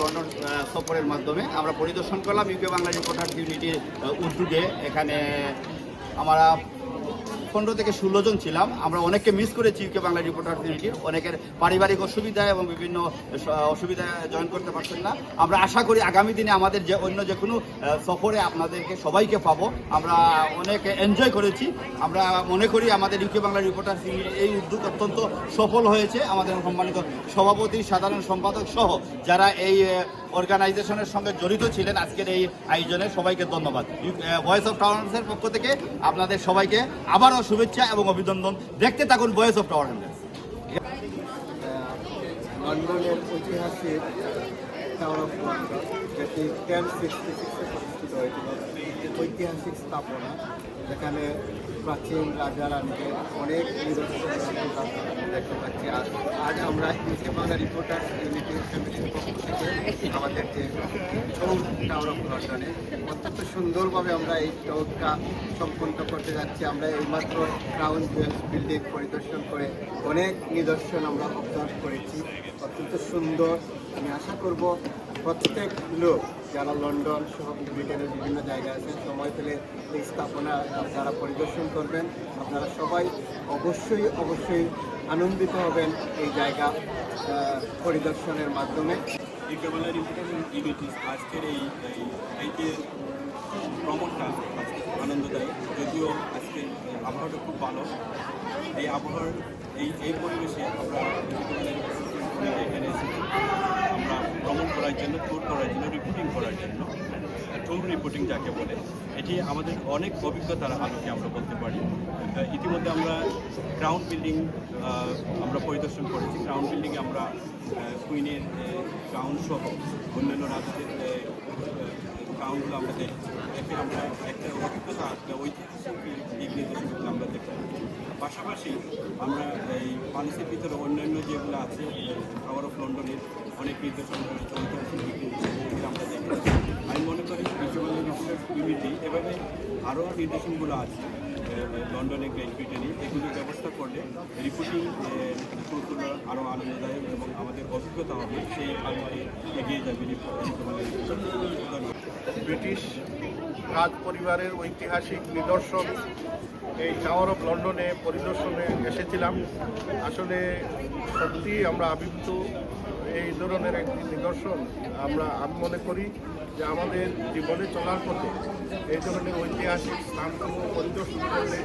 London সফরের মাধ্যমে আমরা পরিদর্শন করলাম। ইউকে বাংলাদেশ প্রধান ইউনিটির উদ্যোগে এখানে আমরা পনেরো থেকে ষোলো জন ছিলাম। আমরা অনেককে মিস করেছি ইউকে বাংলা রিপোর্টার ইউনিটির অনেকের পারিবারিক অসুবিধা এবং বিভিন্ন অসুবিধায় জয়েন করতে পারছেন না। আমরা আশা করি আগামী দিনে আমাদের যে অন্য যে কোনো সফরে আপনাদেরকে সবাইকে পাবো। আমরা অনেক এনজয় করেছি। আমরা মনে করি আমাদের ইউকে বাংলা রিপোর্টার এই উদ্যোগ অত্যন্ত সফল হয়েছে। আমাদের সম্মানিত সভাপতি, সাধারণ সম্পাদক সহ যারা এই অর্গানাইজেশনের সঙ্গে জড়িত ছিলেন আজকের এই আয়োজনে। সবাইকে ধন্যবাদ। ভয়েস অফ টাওয়ার্সের পক্ষ থেকে আপনাদের সবাইকে আবারও শুভেচ্ছা এবং অভিনন্দন। দেখতে থাকুন ভয়েস অফ টাওয়ার লন্ডনের ঐতিহাসিক টাওয়ার অফ লন্ডন যেটি টেন সিক্সটি সিক্সে প্রতিষ্ঠিত হয়েছিল। ঐতিহাসিক স্থাপনা। যেখানে প্রাচীন রাজা রানীদের অনেক দেখতে পাচ্ছি। আর আজ আমরা বাংলা রিপোর্টার আমাদের যে টাওয়ার অফ লন্ডনে অত্যন্ত সুন্দরভাবে আমরা এই চৌকটা সম্পন্ন করতে যাচ্ছি। আমরা এইমাত্র ক্রাউন জুয়েলস বিল্ডিং পরিদর্শন করে অনেক নিদর্শন আমরা অবজার্ভ করেছি। অত্যন্ত সুন্দর। আমি আশা করব প্রত্যেক লোক যারা লন্ডন সহ ব্রিটেনের বিভিন্ন জায়গায় আছেন সময় পেলে এই স্থাপনা যারা পরিদর্শন করবেন। আপনারা সবাই অবশ্যই অবশ্যই আনন্দিত হবেন এই জায়গা পরিদর্শনের মাধ্যমে। আজকের এই ভ্রমণটা আনন্দদায়ক। যদিও আজকে আবহাওয়াটা খুব ভালো। এই আবহাওয়ার, এই এই পরিবেশে আমরা এখানে এসেছি। আমরা ভ্রমণ করার জন্য ট্যুর করার জন্য রিপোর্টিং করার জন্য। ট্যুর রিপোর্টিং যাকে বলে, এটি আমাদের অনেক অভিজ্ঞতার আলোকে আমরা বলতে পারি। ইতিমধ্যে আমরা ক্রাউন বিল্ডিং আমরা পরিদর্শন করেছি। ক্রাউন বিল্ডিংয়ে আমরা কুইনের ক্রাউন সহ অন্যান্য রাজ্যের ক্রাউনগুলো আমরা দেখছি। এতে আমরা অভিজ্ঞতা একটা ঐতিহাসিক দিক আমরা দেখতে পাচ্ছি পাশাপাশি আমরা এই পালিসির ভিতরে অন্যান্য যেগুলো আছে টাওয়ার অফ লন্ডনের অনেক নির্দেশন ঐতিহাসিক দিক নির্দেশনগুলো আমরা দেখতে আমি মনে করি বিশ্ববাংলা রিপোর্টার ইউনিটি এভাবে আরও নির্দেশনগুলো আছে। লন্ডনে গ্রেট ব্রিটেনে এগুলি ব্যবস্থা করলে রিপোর্টিং ট্যুরগুলো আরও আনন্দদায়ক এবং আমাদের অভিজ্ঞতা হবে, সেই আলোয় এগিয়ে যাবে ব্রিটিশ রাজ পরিবারের ঐতিহাসিক নিদর্শন, এই টাওয়ার অফ লন্ডনে পরিদর্শনে এসেছিলাম। আসলে সত্যি আমরা আবির্ভূত। এই ধরনের একটি নিদর্শন আমরা আমি মনে করি যে আমাদের জীবনে চলার পথে এই ধরনের ঐতিহাসিক স্থানসমূহ পরিদর্শন করলে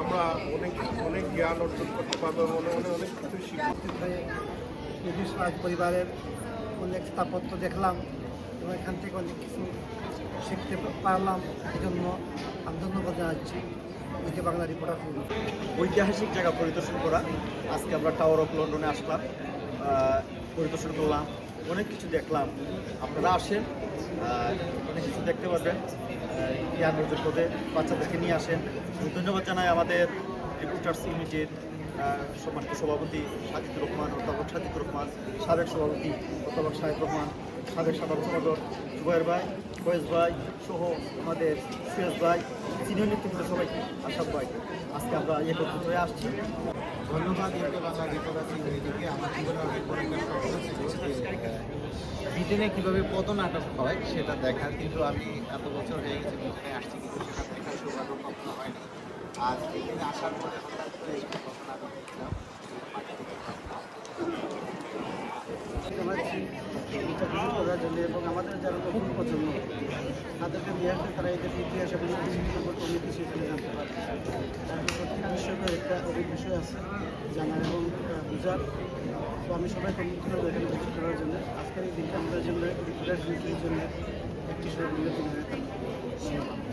আমরা অনেক অনেক জ্ঞান অর্জন করতে পারব মনে মনে অনেক কিছু শিখতে হয়ে ব্রিটিশ রাজ পরিবারের অনেক স্থাপত্য দেখলাম এবং এখান থেকে অনেক কিছু শিখতে পারলাম। এই জন্য আমি ধন্যবাদ জানাচ্ছি ওইকে বাংলা রিপোর্টার ঐতিহাসিক জায়গা পরিদর্শন করা। আজকে আমরা টাওয়ার অফ লন্ডনে আসলাম। পরিদর্শন করলাম। অনেক কিছু দেখলাম। আপনারা আসেন অনেক কিছু দেখতে পারবেন। ইয়ার অর্জন করতে বাচ্চাদেরকে নিয়ে আসেন। ধন্যবাদ জানাই আমাদের রিপোর্টার্স ইউনিটের সম্মানিত সভাপতি সাজিদুর রহমান, অধ্যাপক সাজিদুর রহমান, সাবেক সভাপতি অধ্যাপক সাহেব রহমান, সাবেক সাধারণ সম্পাদক জুবাইর ভাই, ফয়েজ ভাই সহ আমাদের সুয়েজ ভাই, সিনিয়র নেতৃত্ব সবাই আসাদ ভাই। আজকে আমরা একত্রিত হয়ে আসছি। ধন্যবাদ ইউকে একটা ব্রিটেনে কীভাবে পদ নাটক হয় সেটা দেখার, কিন্তু আমি এত বছর হয়ে গেছে ব্রিটেনে আসছি কিন্তু সেটা দেখার সৌভাগ্য কখনো হয়নি। আর এখানে আসার পরে হঠাৎ করে নাটক দেখলাম। করার জন্য এবং আমাদের যারা নতুন প্রজন্ম তাদেরকে নিয়ে আসলে তারা এদের ইতিহাস এবং অনেক কিছু এখানে জানতে পারে বিষয়টা একটা অনেক আছে জানার এবং বোঝার তো আমি সবাইকে অনুরোধ করব এখানে ভিজিট করার জন্য আজকের এই দিনটা আমাদের জন্য জন্য একটি সময়